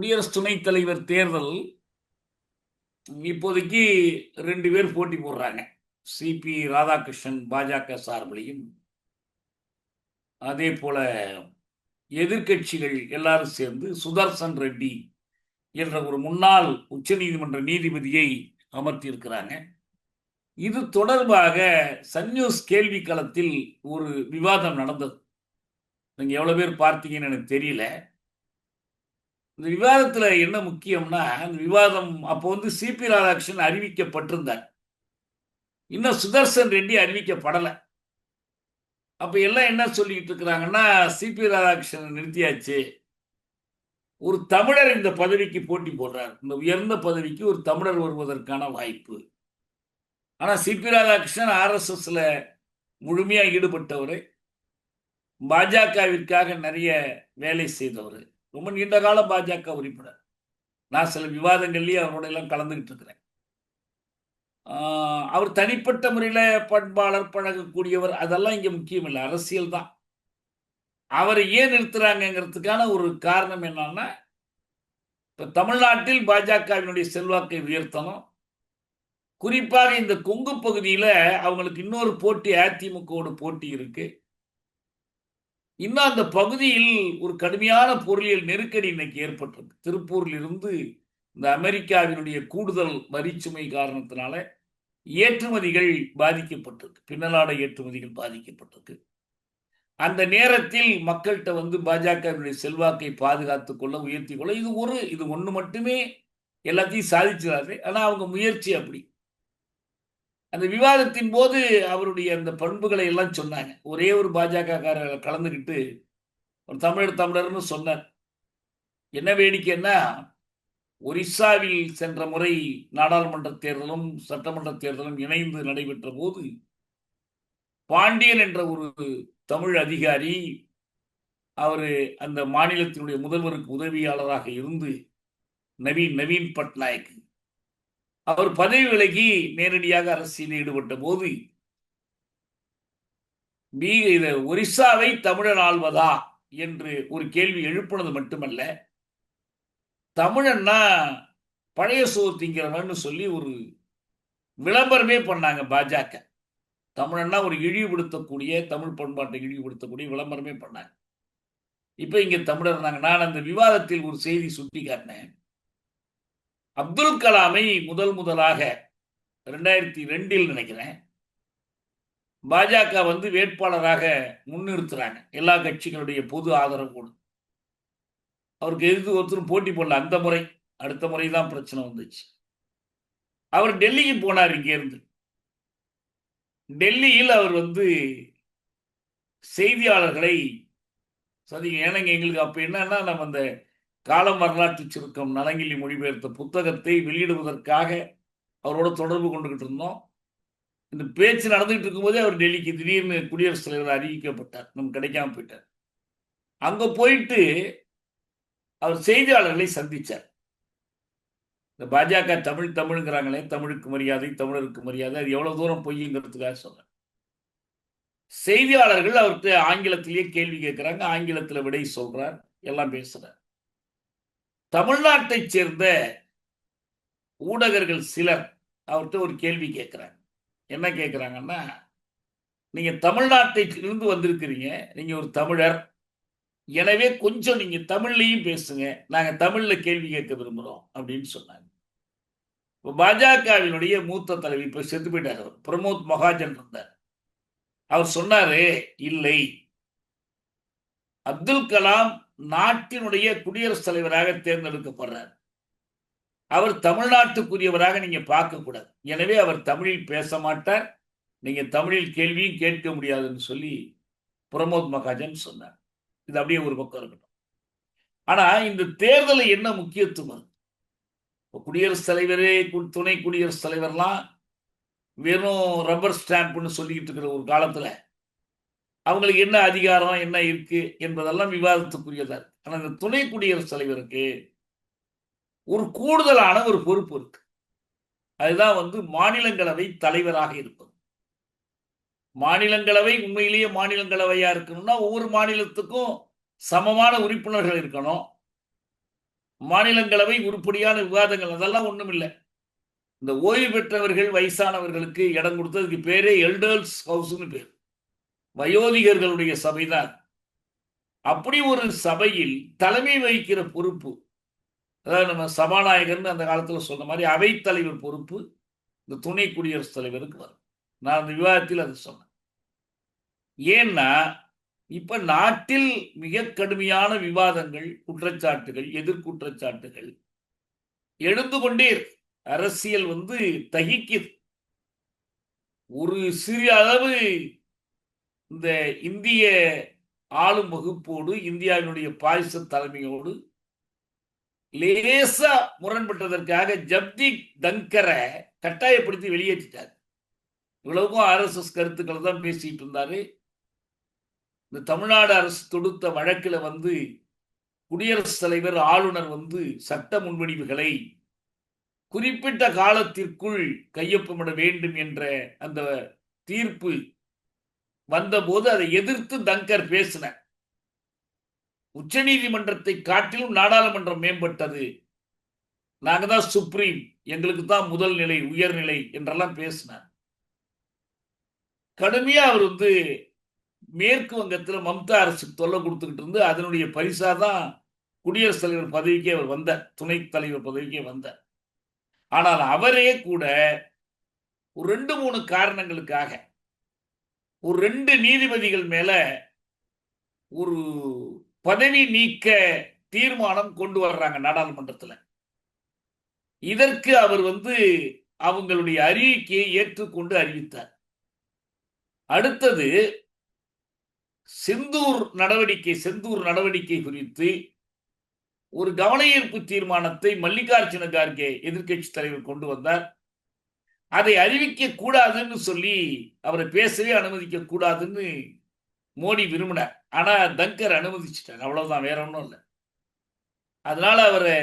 குடியரசு துணைத் தலைவர் தேர்தல் இப்போதைக்கு ரெண்டு பேர் போட்டி போடுறாங்க. சிபி ராதாகிருஷ்ணன் பாஜக சார்பிலையும். அதே போல எதிர்க்கட்சிகள் எல்லாரும் சேர்ந்து சுதர்சன் ரெட்டி என்ற ஒரு முன்னாள் உச்சநீதிமன்ற நீதிபதியை அமர்த்தியிருக்கிறாங்க. இது தொடர்பாக சன் நியூஸ் கேள்வி களத்தில் ஒரு விவாதம் நடந்தது. நீங்கள் எவ்வளோ பேர் பார்த்தீங்கன்னு எனக்கு தெரியல. இந்த விவாதத்தில் என்ன முக்கியம்னா அந்த விவாதம் அப்போ வந்து சிபி ராதாகிருஷ்ணன் அறிவிக்கப்பட்டிருந்தார். இன்னும் சுதர்சன் ரெட்டி அறிவிக்கப்படலை. அப்போ எல்லாம் என்ன சொல்லிக்கிட்டு இருக்கிறாங்கன்னா சிபி ராதாகிருஷ்ணன் நிறுத்தியாச்சு. ஒரு தமிழர் இந்த பதவிக்கு போட்டி போடுறார். இந்த உயர்ந்த பதவிக்கு ஒரு தமிழர் வருவதற்கான வாய்ப்பு. ஆனால் சிபி ராதாகிருஷ்ணன் ஆர்எஸ்எஸ்ல முழுமையாக ஈடுபட்டவர். பாஜகவிற்காக நிறைய வேலை செய்தவர். ரொம்ப நீண்ட கால பாஜக உறுப்பினர். நான் சில விவாதங்கள்லேயும் அவரோட எல்லாம் கலந்துக்கிட்டு இருக்கிறேன். அவர் தனிப்பட்ட முறையில் பண்பாளர் பழகக்கூடியவர் அதெல்லாம் இங்கே முக்கியம் இல்லை. அரசியல் தான். அவரை ஏன் நிறுத்துறாங்கிறதுக்கான ஒரு காரணம் என்னன்னா இப்போ தமிழ்நாட்டில் பாஜகவினுடைய செல்வாக்கை உயர்த்தணும். குறிப்பாக இந்த கொங்கு பகுதியில் அவங்களுக்கு இன்னொரு போட்டி அதிமுகவோட போட்டி இருக்குது இன்னும் அந்த பகுதியில் ஒரு கடுமையான பொருளியல் நெருக்கடி இன்னைக்கு ஏற்பட்டிருக்கு. திருப்பூரில் இருந்து இந்த அமெரிக்காவினுடைய கூடுதல் வரிச்சுமை காரணத்தினால ஏற்றுமதிகள் பாதிக்கப்பட்டிருக்கு. பின்னலாட ஏற்றுமதிகள் பாதிக்கப்பட்டிருக்கு. அந்த நேரத்தில் மக்கள்கிட்ட வந்து பாஜகவினுடைய செல்வாக்கை பாதுகாத்துக் கொள்ள உயர்த்தி கொள்ள இது ஒரு இது ஒன்று மட்டுமே எல்லாத்தையும் சாதிச்சிடாரு ஆனால் அவங்க முயற்சி அப்படி. அந்த விவாதத்தின் போது அவருடைய அந்த பண்புகளை எல்லாம் சொன்னாங்க. ஒரே ஒரு பாஜக கலந்துக்கிட்டு ஒரு தமிழர் தமிழர்னு சொன்னார். என்ன வேடிக்கைன்னா ஒரிசாவில் சென்ற முறை நாடாளுமன்ற தேர்தலும் சட்டமன்ற தேர்தலும் இணைந்து நடைபெற்ற போது பாண்டியன் என்ற ஒரு தமிழ் அதிகாரி அவர் அந்த மாநிலத்தினுடைய முதல்வருக்கு உதவியாளராக இருந்து நவீன் நவீன் பட்நாயக் அவர் பதவி விலகி நேரடியாக அரசியலில் ஈடுபட்ட போது பீ ஒரிசாவை தமிழன் ஆள்வதா? என்று ஒரு கேள்வி எழுப்புனது மட்டுமல்ல தமிழன்னா பழைய சோறு திங்கிறவன்னு சொல்லி ஒரு விளம்பரமே பண்ணாங்க பாஜக. தமிழன்னா ஒரு இழிவுபடுத்தக்கூடிய தமிழ் பண்பாட்டை இழிவுபடுத்தக்கூடிய விளம்பரமே பண்ணாங்க. இப்போ இங்கே தமிழர் இருந்தாங்க. நான் அந்த விவாதத்தில் ஒரு செய்தி சுட்டி காட்டினேன் அப்துல் கலாமை முதல் முதலாக ரெண்டாயிரத்தி ரெண்டில் நினைக்கிறேன். பாஜக வந்து வேட்பாளராக முன்னிறுத்துறாங்க. எல்லா கட்சிகளுடைய பொது ஆதரவு கூட அவருக்கு எதிர்த்து ஒருத்தரும் போட்டி போடல. அந்த முறை அடுத்த முறை தான் பிரச்சனை வந்துச்சு. அவர் டெல்லிக்கு போனார் இங்கேருந்து. டெல்லியில் அவர் வந்து செய்தியாளர்களை சந்திக்க. ஏன்னாங்க எங்களுக்கு அப்போ என்னன்னா நம்ம அந்த காலம் வரலாற்று சுருக்கம் நலங்கிள்ளி மொழிபெயர்த்த புத்தகத்தை வெளியிடுவதற்காக அவரோட தொடர்பு கொண்டுகிட்டு இருந்தோம். இந்த பேச்சு நடந்துகிட்டு இருக்கும்போதே அவர் டெல்லிக்கு திடீர்னு குடியரசுத் தலைவர் அறிவிக்கப்பட்டார். நமக்கு கிடைக்காம போயிட்டார். அங்கே போயிட்டு அவர் செய்தியாளர்களை சந்தித்தார் இந்த பாஜக தமிழ் தமிழுங்கிறாங்களே தமிழுக்கு மரியாதை தமிழருக்கு மரியாதை அது எவ்வளோ தூரம் பொய்யுங்கிறதுக்காக சொல்கிறேன் செய்தியாளர்கள் அவர்கிட்ட ஆங்கிலத்திலேயே கேள்வி கேட்குறாங்க ஆங்கிலத்தில் விடை சொல்கிறார் எல்லாம் பேசுகிறார் தமிழ்நாட்டைச் சேர்ந்த ஊடகர்கள் சிலர் அவர்கிட்ட ஒரு கேள்வி கேட்குறாங்க. என்ன கேட்குறாங்கன்னா நீங்கள் தமிழ்நாட்டிலிருந்து வந்திருக்கிறீங்க. நீங்கள் ஒரு தமிழர். எனவே கொஞ்சம் நீங்கள் தமிழ்லையும் பேசுங்க. நாங்கள் தமிழில் கேள்வி கேட்க விரும்புகிறோம் அப்படின்னு சொன்னாங்க. இப்போ பாஜகவினுடைய மூத்த தலைவி இப்போ செத்து போயிட்டார் அவர். பிரமோத் மகாஜன் இருந்தார். அவர் சொன்னார் இல்லை. அப்துல் கலாம் நாட்டினுடைய குடியரசுத் தலைவராக தேர்ந்தெடுக்கப்படுறார். அவர் தமிழ்நாட்டுக்குரியவராக நீங்க பார்க்க கூடாது எனவே அவர் தமிழில் பேச மாட்டார். நீங்க தமிழில் கேள்வியும் கேட்க முடியாதுன்னு சொல்லி பிரமோத் மகாஜன் சொன்னார். இது அப்படியே ஒரு பக்கம் இருக்கட்டும். ஆனா இந்த தேர்தலை என்ன முக்கியத்துவம் குடியரசுத் தலைவரே துணை குடியரசுத் தலைவர்லாம் வெறும் ரப்பர் ஸ்டாம்ப்னு சொல்லிக்கிட்டு இருக்கிற ஒரு காலத்துல அவங்களுக்கு என்ன அதிகாரம் என்ன இருக்கு என்பதெல்லாம் விவாதத்துக்குரியதா இருக்கு. ஆனால் இந்த துணை குடியரசுத் தலைவருக்கு ஒரு கூடுதலான ஒரு பொறுப்பு இருக்கு. அதுதான் வந்து மாநிலங்களவை தலைவராக இருப்பது. மாநிலங்களவை உண்மையிலேயே மாநிலங்களவையா இருக்கணும்னா ஒவ்வொரு மாநிலத்துக்கும் சமமான உறுப்பினர்கள் இருக்கணும். மாநிலங்களவை உருப்படியான விவாதங்கள் அதெல்லாம் ஒன்றும் இல்லை. இந்த ஓய்வு பெற்றவர்கள் வயசானவர்களுக்கு இடம் கொடுத்ததுக்கு பேரே எல்டர்ஸ் ஹவுஸ்னு பேர். வயோதிகர்களுடைய சபைதான். அப்படி ஒரு சபையில் தலைமை வகிக்கிற பொறுப்பு அதாவது நம்ம சபாநாயகர்னு அந்த காலத்தில் சொன்ன மாதிரி அவைத்தலைவர் பொறுப்பு இந்த துணை குடியரசுத் தலைவருக்கு வரும். நான் அந்த விவாதத்தில் அதை சொன்னேன். ஏன்னா இப்ப நாட்டில் மிக கடுமையான விவாதங்கள் குற்றச்சாட்டுகள் எதிர்குற்றச்சாட்டுகள் எழுந்து கொண்டே இருக்கு. அரசியல் வந்து தகிக்குது. ஒரு சிறிய அளவு இந்த இந்திய ஆளும் வகுப்போடு இந்தியாவினுடைய பாரிச தலைமையோடு லேசா முரண்பட்டதற்காக ஜப்தீப் தங்கரை கட்டாயப்படுத்தி வெளியேற்றிட்டார். இவ்வளவுக்கும் ஆர்எஸ்எஸ் கருத்துக்களை தான் பேசிட்டு இருந்தாரு. இந்த தமிழ்நாடு அரசு தொடுத்த வழக்கில் வந்து குடியரசுத் தலைவர் ஆளுநர் வந்து சட்ட முன்வடிவுகளை குறிப்பிட்ட காலத்திற்குள் கையொப்பமிட வேண்டும் என்ற அந்த தீர்ப்பு வந்தபோது அதை எதிர்த்து தங்கர் பேசினார். உச்சநீதிமன்றத்தை காட்டிலும் நாடாளுமன்றம் மேம்பட்டது. நாங்க தான் சுப்ரீம் எங்களுக்கு தான் முதல் நிலை உயர்நிலை என்றெல்லாம் பேசினார். கடுமையா அவர் வந்து மேற்கு வங்கத்தில் மம்தா அரசுக்கு தொல்லை கொடுத்துக்கிட்டு இருந்து அதனுடைய பரிசா தான் குடியரசுத் தலைவர் பதவிக்கே அவர் வந்தார். துணைத் தலைவர் பதவிக்கே வந்தார். ஆனால் அவரே கூட ஒரு ரெண்டு மூணு காரணங்களுக்காக ஒரு ரெண்டு நீதிபதிகள் மேல ஒரு பதவி நீக்க தீர்மானம் கொண்டு வர்றாங்க நாடாளுமன்றத்தில். இதற்கு அவர் வந்து அவங்களுடைய அறிவிக்கையை ஏற்றுக்கொண்டு அறிவித்தார். அடுத்தது செந்தூர் நடவடிக்கை செந்தூர் நடவடிக்கை குறித்து ஒரு கவன ஈர்ப்பு தீர்மானத்தை மல்லிகார்ஜுன கார்கே எதிர்கட்சி தலைவர் கொண்டு வந்தார். அதை அறிவிக்க கூடாதுன்னு சொல்லி அவரை பேசவே அனுமதிக்க கூடாதுன்னு மோடி விரும்பினார். ஆனா தங்கர் அனுமதிச்சிட்டார். அவ்வளவுதான் வேற ஒன்றும் இல்லை. அதனால அவரை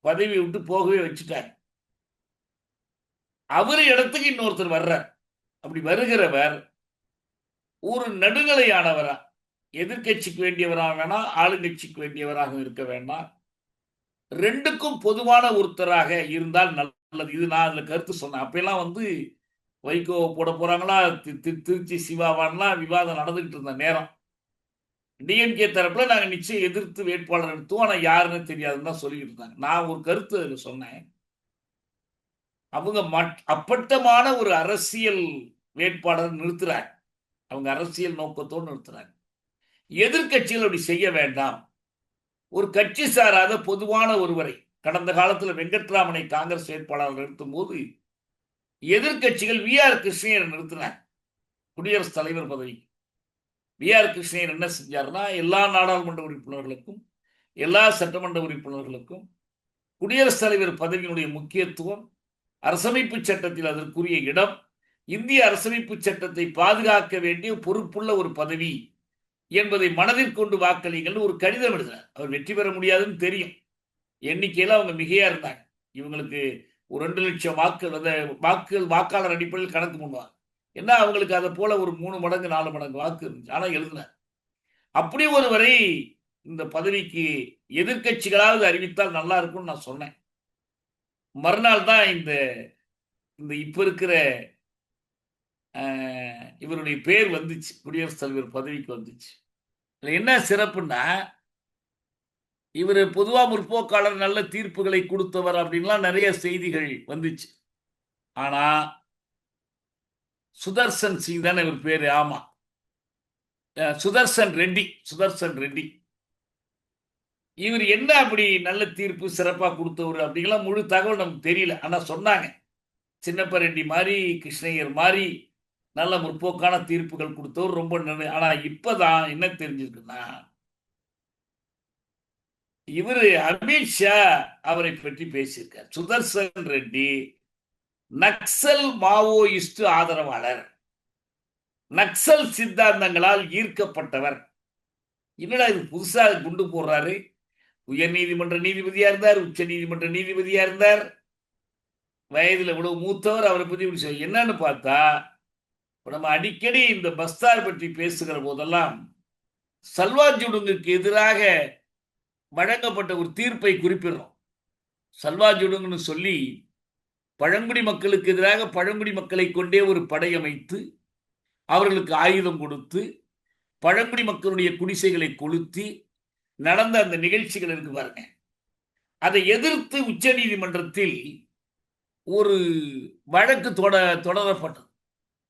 பதவி விட்டு போகவே வச்சுட்டார். அவர் இடத்துக்கு இன்னொருத்தர் வர்றார். அப்படி வருகிறவர் ஒரு நடுநிலையானவரா. எதிர்கட்சிக்கு வேண்டியவராக வேணாம் ஆளுங்கட்சிக்கு வேண்டியவராக இருக்க வேண்டாம். ரெண்டுக்கும் பொதுவான ஒருத்தராக இருந்தால் நல்ல நல்லது இது நான் அதில் கருத்து சொன்னேன் அப்பெல்லாம் வந்து வைகோ போட போறாங்களா? திருச்சி சிவாவான்லாம் விவாதம் நடந்துகிட்டு இருந்த நேரம். டிஎம்கே தரப்பில் நாங்கள் நிச்சயம் எதிர்த்து வேட்பாளர் எடுத்தோம் ஆனால் யாருன்னு தெரியாதுன்னு தான் சொல்லிக்கிட்டு இருந்தாங்க. நான் ஒரு கருத்து அதில் சொன்னேன். அவங்க அப்பட்டமான ஒரு அரசியல் வேட்பாளர் நிறுத்துறாங்க. அவங்க அரசியல் நோக்கத்தோடு நிறுத்துறாங்க. எதிர்கட்சிகள் அப்படி செய்ய வேண்டாம். ஒரு கட்சி சாராத பொதுவான ஒருவரை கடந்த காலத்தில் வெங்கட்ராமனை காங்கிரஸ் வேட்பாளர் நிறுத்தும் போது எதிர்கட்சிகள் வி ஆர் கிருஷ்ணயர் நிறுத்தினார் குடியரசுத் தலைவர் பதவி. வி ஆர் கிருஷ்ணயர் என்ன செஞ்சார்னா எல்லா நாடாளுமன்ற உறுப்பினர்களுக்கும் எல்லா சட்டமன்ற உறுப்பினர்களுக்கும் குடியரசுத் தலைவர் பதவியினுடைய முக்கியத்துவம் அரசமைப்பு சட்டத்தில் அதற்குரிய இடம் இந்திய அரசமைப்பு சட்டத்தை பாதுகாக்க வேண்டிய பொறுப்புள்ள ஒரு பதவி என்பதை மனதில் கொண்டு வாக்களிங்கள் ஒரு கடிதம் எழுதினார். அவர் வெற்றி பெற முடியாதுன்னு தெரியும். எண்ணிக்கையில் அவங்க மிகையா இருந்தாங்க. இவங்களுக்கு ஒரு ரெண்டு லட்சம் வாக்குகள் அந்த வாக்குகள் வாக்காளர் அடிப்படையில் கணக்கு பண்ணுவாங்க. ஏன்னா அவங்களுக்கு அதை போல ஒரு மூணு மடங்கு நாலு மடங்கு வாக்கு இருந்துச்சு. ஆனால் எழுதினார் அப்படி ஒருவரை இந்த பதவிக்கு எதிர்கட்சிகளாவது அறிவித்தால் நல்லா இருக்கும்னு நான் சொன்னேன். மறுநாள் தான் இந்த இந்த இப்போ இருக்கிற இவருடைய பேர் வந்துச்சு. குடியரசுத் தலைவர் பதவிக்கு வந்துச்சு. என்ன சிறப்புன்னா இவர் பொதுவாக முற்போக்காளர் நல்ல தீர்ப்புகளை கொடுத்தவர் அப்படின்லாம் நிறைய செய்திகள் வந்துச்சு. ஆனா சுதர்சன் சிங் தானே இவர் பேரு? ஆமா. சுதர்சன் ரெட்டி சுதர்சன் ரெட்டி. இவர் என்ன அப்படி நல்ல தீர்ப்பு சிறப்பாக கொடுத்தவர் அப்படிங்கலாம் முழு தகவல் நமக்கு தெரியல. ஆனால் சொன்னாங்க. சின்னப்ப ரெட்டி மாதிரி கிருஷ்ணயர் மாதிரி நல்ல முற்போக்கான தீர்ப்புகள் கொடுத்தவர் ரொம்ப நல்ல ஆனால் இப்போதான் என்ன தெரிஞ்சிருக்குன்னா இவர் அமித்ஷா அவரை பற்றி பேசியிருக்கார். சுதர்சன் ரெட்டி நக்சல் மாவோயிஸ்ட் ஆதரவாளர். நக்சல் சித்தாந்தங்களால் ஈர்க்கப்பட்டவர். என்னடா இது புதுசாக குண்டு போடுறாரு? உயர் நீதிமன்ற நீதிபதியா இருந்தார் உச்ச நீதிமன்ற நீதிபதியா இருந்தார். வயதில் இவ்வளவு மூத்தவர் அவரை பற்றி இப்படி என்னன்னு பார்த்தா நம்ம அடிக்கடி இந்த பஸ்தார் பற்றி பேசுகிற போதெல்லாம் சல்வாஜுடுங்குக்கு எதிராக வழங்கப்பட்ட ஒரு தீர்ப்பை குறிப்பிடுறோம். சல்வாஜுடுங்கன்னு சொல்லி பழங்குடி மக்களுக்கு எதிராக பழங்குடி மக்களை கொண்டே ஒரு படை அமைத்து அவர்களுக்கு ஆயுதம் கொடுத்து பழங்குடி மக்களுடைய குடிசைகளை கொளுத்தி நடந்த அந்த நிகழ்ச்சிகள் இருக்கு பாருங்க. அதை எதிர்த்து உச்ச நீதிமன்றத்தில் ஒரு வழக்கு தொட தொடரப்பட்டது.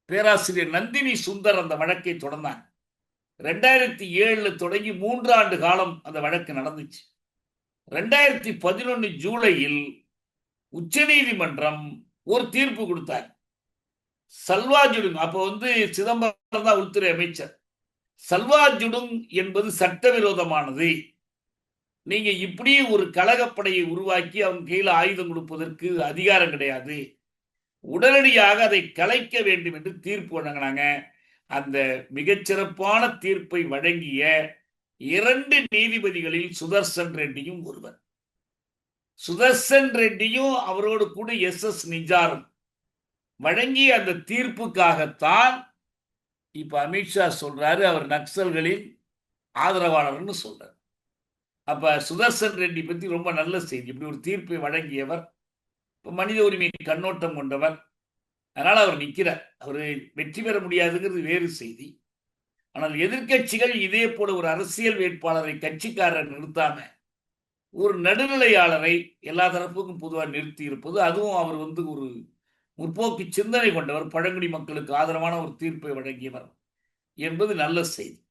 பேராசிரியர் நந்தினி சுந்தர் அந்த வழக்கை தொடர்ந்தாங்க. ரெண்டாயிரத்தி ஏழுல தொடங்கி மூன்று ஆண்டு காலம் அந்த வழக்கு நடந்துச்சு. ரெண்டாயிரத்தி பதினொன்று ஜூலையில் உச்சநீதிமன்றம் ஒரு தீர்ப்பு கொடுத்தார். சல்வாஜுடுங் அப்போ வந்து சிதம்பரம் தான் உள்துறை அமைச்சர். சல்வாஜுடுங் என்பது சட்டவிரோதமானது. நீங்க இப்படி ஒரு கழகப்படையை உருவாக்கி அவங்க கையில் ஆயுதம் கொடுப்பதற்கு அதிகாரம் கிடையாது. உடனடியாக அதை கலைக்க வேண்டும் என்று தீர்ப்பு வழங்கினாங்க. அந்த மிகச்சிறப்பான தீர்ப்பை வழங்கிய இரண்டு நீதிபதிகளில் சுதர்சன் ரெட்டியும் ஒருவர். சுதர்சன் ரெட்டியும் அவரோடு கூட எஸ் எஸ் நிஜாரும். வழங்கிய அந்த தீர்ப்புக்காகத்தான் இப்ப அமித்ஷா சொல்றாரு அவர் நக்சல்களின் ஆதரவாளர்னு சொல்றாரு. அப்ப சுதர்சன் ரெட்டி பத்தி ரொம்ப நல்ல செய்தி. இப்படி ஒரு தீர்ப்பை வழங்கியவர் இப்ப மனித உரிமை கண்ணோட்டம் கொண்டவர் அதனால் அவர் நிற்கிறார். அவர் வெற்றி பெற முடியாதுங்கிறது வேறு செய்தி. ஆனால் எதிர்க்கட்சிகள் இதே போல ஒரு அரசியல் வேட்பாளரை கட்சிக்காரர் நிறுத்தாம ஒரு நடுநிலையாளரை எல்லா தரப்புக்கும் பொதுவாக நிறுத்தி இருப்பது அதுவும் அவர் வந்து ஒரு முற்போக்கு சிந்தனை கொண்டவர். பழங்குடி மக்களுக்கு ஆதரவான ஒரு தீர்ப்பை வழங்கியவர் என்பது நல்ல செய்தி.